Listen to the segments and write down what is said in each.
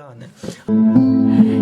світане. І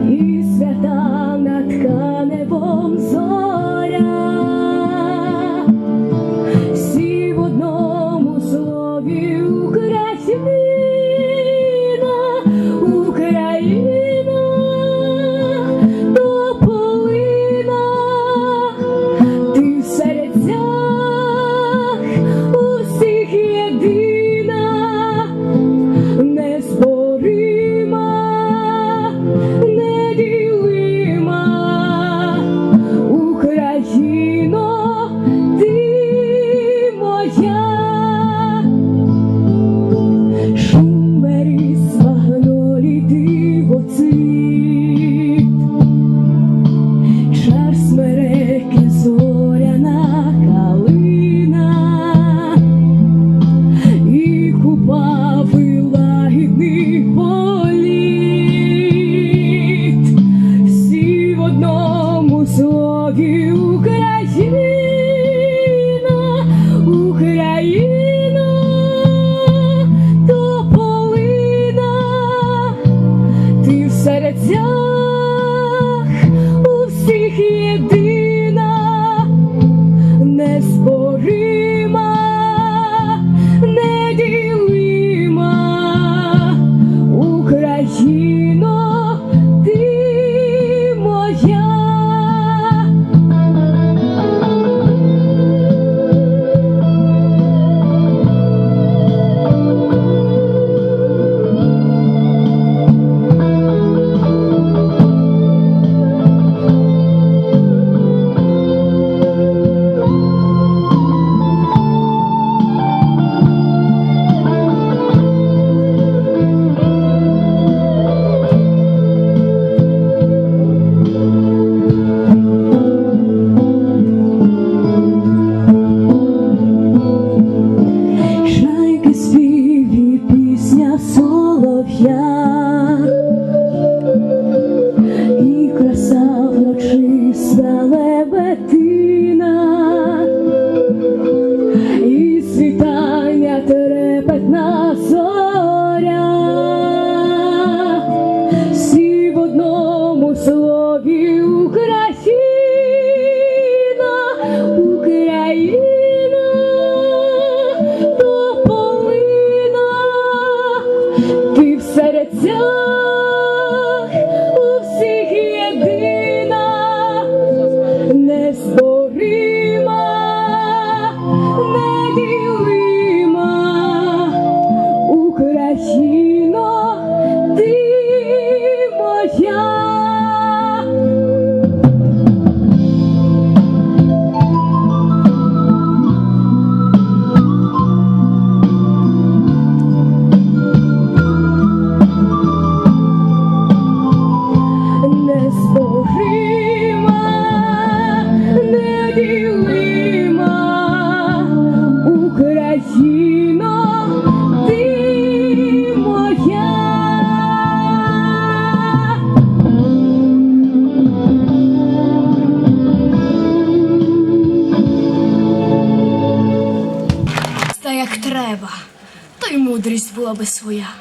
своя.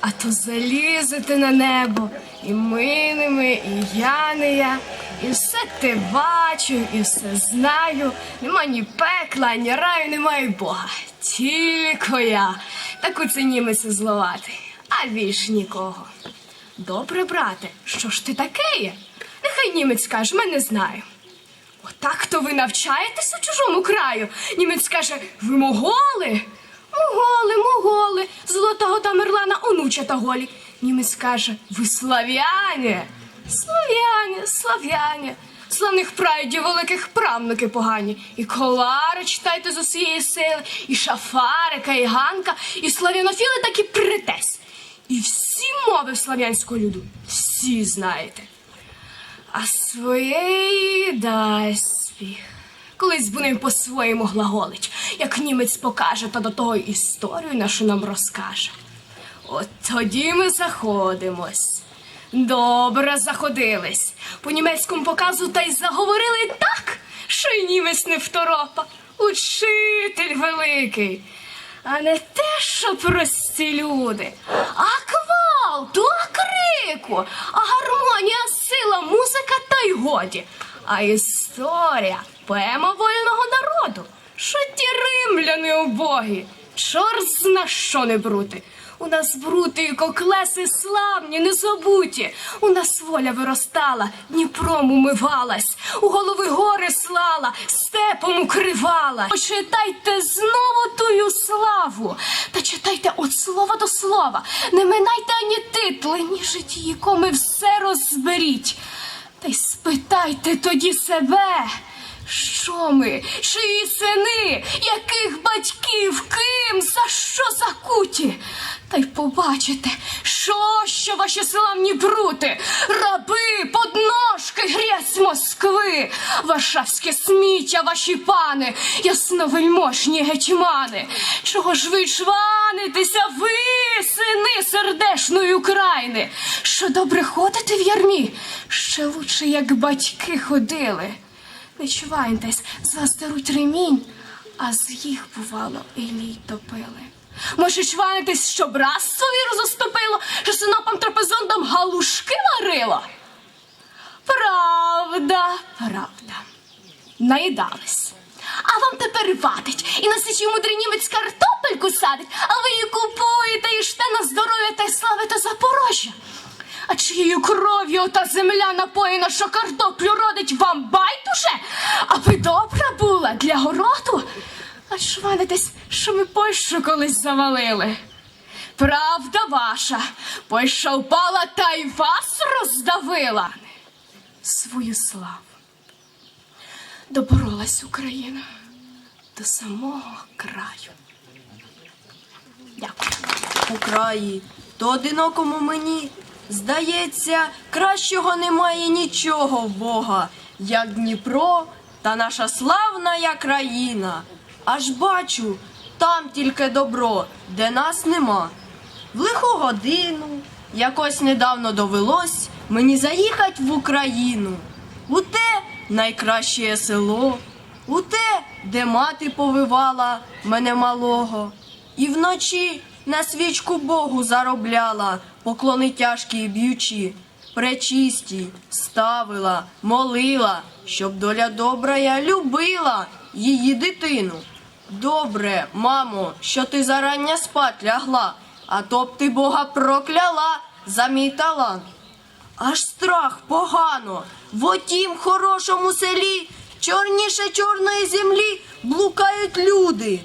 А то залізете на небо, і ми не ми, і я не я, і все те бачу, і все знаю. Нема ні пекла, ні раю, немає Бога. Тільки я. Так оце німець зловатий, а більш нікого. Добре, брате, що ж ти таке є? Нехай німець каже, ми не знаю. Отак то ви навчаєтесь у чужому краю. Німець каже, ви моголи? Моголи, моголи, золотого Тамерлана онучата голі. Німець каже, ви слав'яні. Слав'яні, слав'яні. Славних прайдів великих правнуки погані. І колари читайте з усієї сили, і шафарика, і ганка, і слав'янофіли такі притесь. І всі мови слав'янського люду, всі знаєте. А своєї дасть спіх. Колись будемо по-своєму глаголить. Як німець покаже, то до того історію нашу нам розкаже. От тоді ми заходимось. Добре заходились. По німецькому показу та й заговорили так, що й німець не второпа. Учитель великий. А не те, що прості люди, а гвалту, а крику, а гармонія, сила, музика та й годі. А історія поема вольного народу. Що ті римляни убогі, чорт зна що не брути. У нас брути і коклеси славні, незабуті. У нас воля виростала, Дніпром умивалась, у голови гори слала, степом укривала. Почитайте знову тую славу, та читайте от слова до слова. Не минайте ані титли, ні житії, коми все розберіть. Та й спитайте тоді себе. Що ми, чиї сини, яких батьків, ким, за що закуті? Та й побачите, що, що ваші славні брути, раби, подножки, грязь Москви, варшавське сміття, ваші пани, ясновельможні гетьмани. Чого ж ви чванитеся, ви, сини сердешної України, що добре ходите в ярмі, ще лучше, як батьки ходили. Не чувайтесь, з вас даруть ремінь, а з їх, бувало, і топили. Може, чванитесь, що братство віру заступило, що синопам трапезондам галушки варило? Правда, правда. Наїдались. А вам тепер вадить, і на січі мудрий німець картопельку садить, а ви її купуєте і жте на здоров'я та й славите Запорожжя. А чиєю кров'ю ота земля напоїна, що картоплю родить вам байдуже, аби добра була для городу? А чванитесь, що ми Польщу колись завалили. Правда ваша, Польща впала та й вас роздавила. Свою славу. Доборолась Україна до самого краю. Дякую. у краї, то одинокому мені здається, кращого немає нічого в Бога, як Дніпро та наша славна країна. Аж бачу, там тільки добро, де нас нема. В лиху годину якось недавно довелось мені заїхать в Україну. У те найкраще село, у те, де мати повивала мене малого. І вночі на свічку Богу заробляла, поклони тяжкі б'ючі, пречисті, ставила, молила, щоб доля добра я любила її дитину. Добре, мамо, що ти зарання спать лягла, а то б ти Бога прокляла за мій талант. Аж страх погано, в отім хорошому селі, чорніше чорної землі, блукають люди.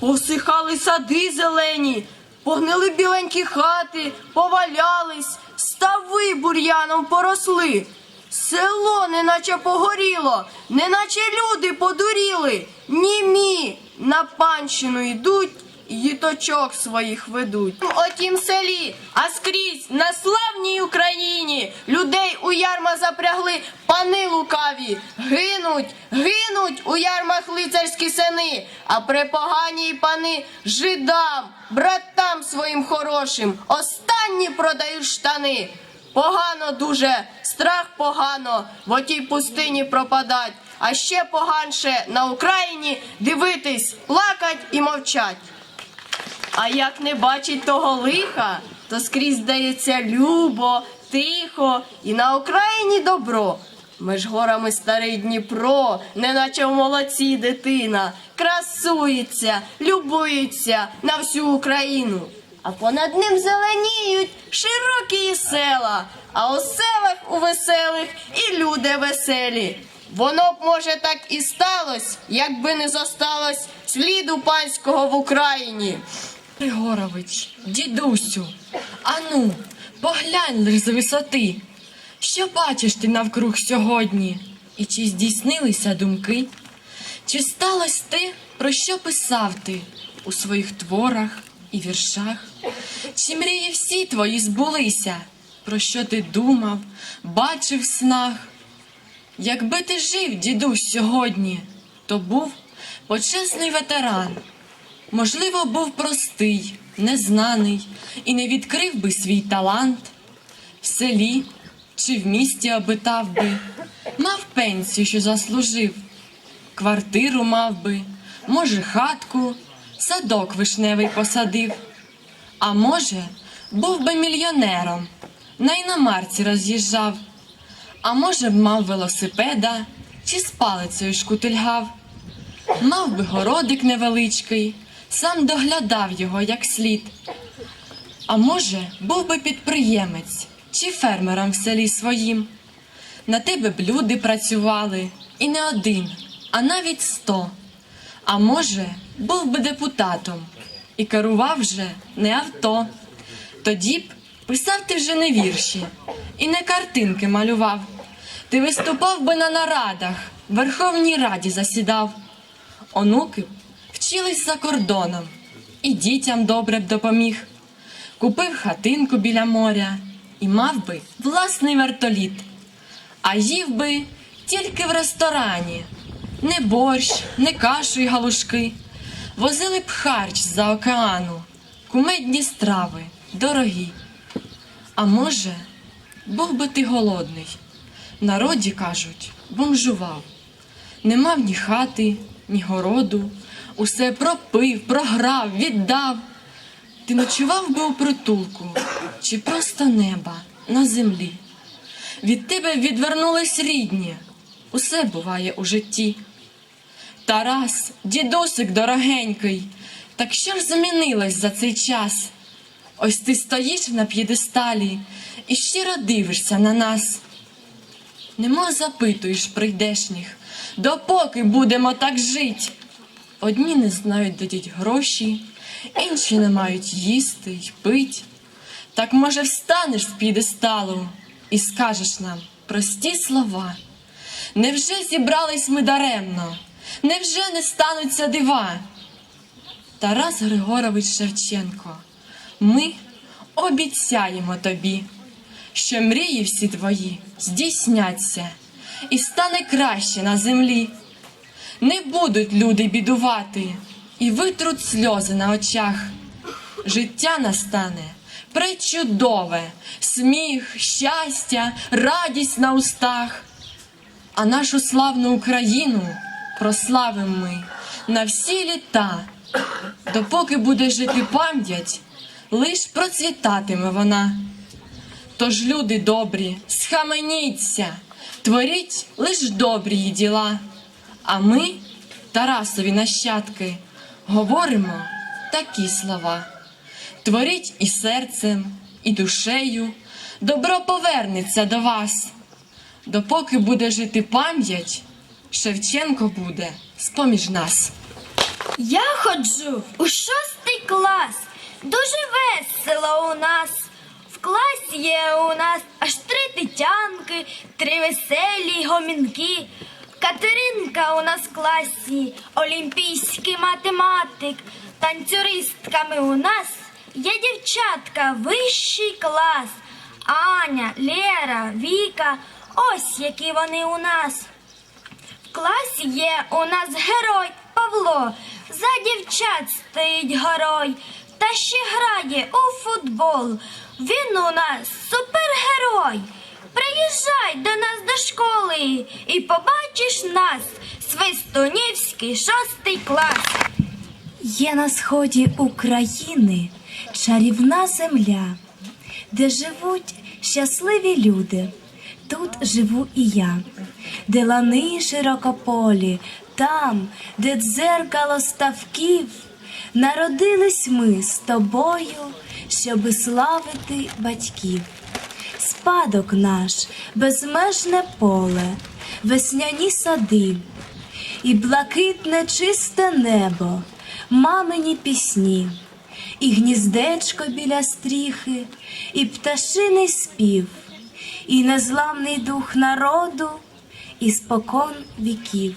Повсихали сади зелені, погнили біленькі хати, повалялись, стави бур'яном поросли. Село неначе погоріло, неначе люди подуріли, німі на панщину йдуть, діточок своїх ведуть. У тім селі, а скрізь на славній Україні людей у ярма запрягли пани лукаві. Гинуть, гинуть у ярмах лицарські сини, а препогані пани жидам, братам своїм хорошим, останні продають штани. Погано дуже, страх погано, в отій пустині пропадать, а ще поганше на Україні дивитись, плакать і мовчать. А як не бачить того лиха, то скрізь здається любо, тихо і на Україні добро. Меж горами старий Дніпро, неначе в молодці дитина, красується, любується на всю Україну. А понад ним зеленіють широкі села, а у селах у веселих і люди веселі. Воно б, може, так і сталось, якби не зосталось сліду панського в Україні. Григорович, дідусю, ану, поглянь лиш з висоти. Що бачиш ти навкруг сьогодні? І чи здійснилися думки? Чи сталося те, про що писав ти у своїх творах і віршах? Чи мрії всі твої збулися, про що ти думав, бачив в снах? Якби ти жив, дідусь, сьогодні, то був почесний ветеран. Можливо, був простий, незнаний і не відкрив би свій талант в селі чи в місті обитав би, мав пенсію, що заслужив, квартиру мав би, може, хатку, садок вишневий посадив. А може, був би мільйонером, на іномарці роз'їжджав, а може мав велосипеда чи з палицею шкутильгав. Мав би городик невеличкий, сам доглядав його як слід. А може, був би підприємець чи фермером в селі своїм. На тебе б люди працювали, і не один, а навіть сто. А може, був би депутатом і керував вже не авто. Тоді б писав ти вже не вірші і не картинки малював. Ти виступав би на нарадах, в Верховній Раді засідав. Онуки б вчились за кордоном, і дітям добре б допоміг. Купив хатинку біля моря і мав би власний вертоліт. А їв би тільки в ресторані, не борщ, не кашу й галушки. Возили б харч з-за океану, кумедні страви, дорогі. А може, був би ти голодний. Народі кажуть, бомжував. Не мав ні хати, ні городу, усе пропив, програв, віддав. Ти ночував би у притулку чи просто неба на землі. Від тебе відвернулись рідні, усе буває у житті. Тарас, дідусик дорогенький, так що ж змінилось за цей час? Ось ти стоїш на п'єдесталі і щиро дивишся на нас. Нема запитуєш прийдешніх, допоки будемо так жить. Одні не знають, де діть гроші, інші не мають їсти й пить. Так може встанеш з п'єдесталу і скажеш нам прості слова. Невже зібрались ми даремно? Невже не стануться дива? Тарас Григорович Шевченко, ми обіцяємо тобі, що мрії всі твої здійсняться і стане краще на землі. Не будуть люди бідувати і витруть сльози на очах. Життя настане пречудове, сміх, щастя, радість на устах. А нашу славну Україну прославимо ми на всі літа. Допоки буде жити пам'ять, лиш процвітатиме вона. Тож, люди добрі, схаменіться, творіть лиш добрі діла. А ми, Тарасові нащадки, говоримо такі слова. Творіть і серцем, і душею, добро повернеться до вас. Допоки буде жити пам'ять, Шевченко буде з-поміж нас. Я ходжу у шостий клас. Дуже весело у нас. В класі є у нас аж три тетянки, три веселі гомінки. Катеринка у нас в класі, олімпійський математик. Танцюристками у нас є дівчатка, вищий клас. Аня, Лера, Віка, ось які вони у нас. В класі є у нас герой Павло. За дівчат стоїть горой та ще грає у футбол. Він у нас супергерой. Приїжджай до нас до школи і побачиш нас, Свистунівський шостий клас. Є на сході України чарівна земля, де живуть щасливі люди. Тут живу і я, де лани широкополі, там, де дзеркало ставків, народились ми з тобою, щоби славити батьків. Спадок наш, безмежне поле, весняні сади і блакитне чисте небо, мамині пісні, і гніздечко біля стріхи, і пташиний спів, і незламний дух народу, і спокон віків.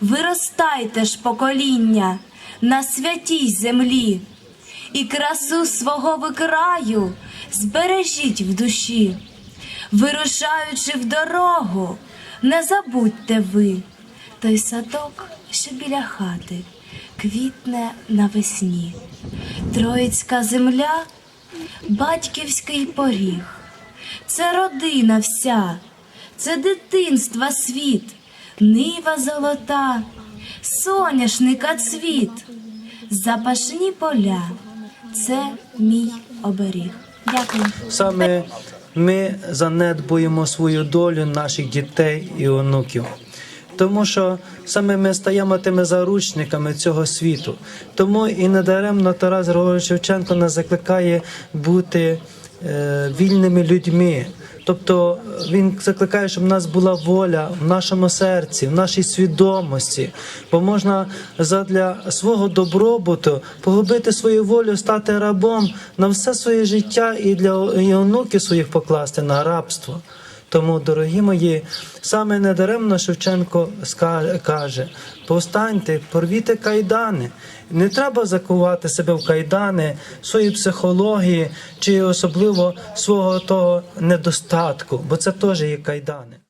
Виростайте ж покоління на святій землі, і красу свого ви краю збережіть в душі. Вирушаючи в дорогу, не забудьте ви той садок, що біля хати, квітне навесні. Троїцька земля, батьківський поріг. Це родина вся, це дитинства світ, нива золота, соняшника цвіт, запашні поля, це мій оберіг. Дякую. Саме ми занедбуємо свою долю наших дітей і онуків. Тому що саме ми стаємо тими заручниками цього світу. Тому і недаремно Тарас Григорович Шевченко нас закликає бути е, вільними людьми. Тобто він закликає, щоб в нас була воля в нашому серці, в нашій свідомості, бо можна задля свого добробуту погубити свою волю, стати рабом на все своє життя і для і онуків своїх покласти на рабство. Тому, дорогі мої, саме недаремно Шевченко каже: повстаньте, порвіте кайдани. Не треба закувати себе в кайдани своєї психології чи особливо свого того недостатку, бо це теж є кайдани.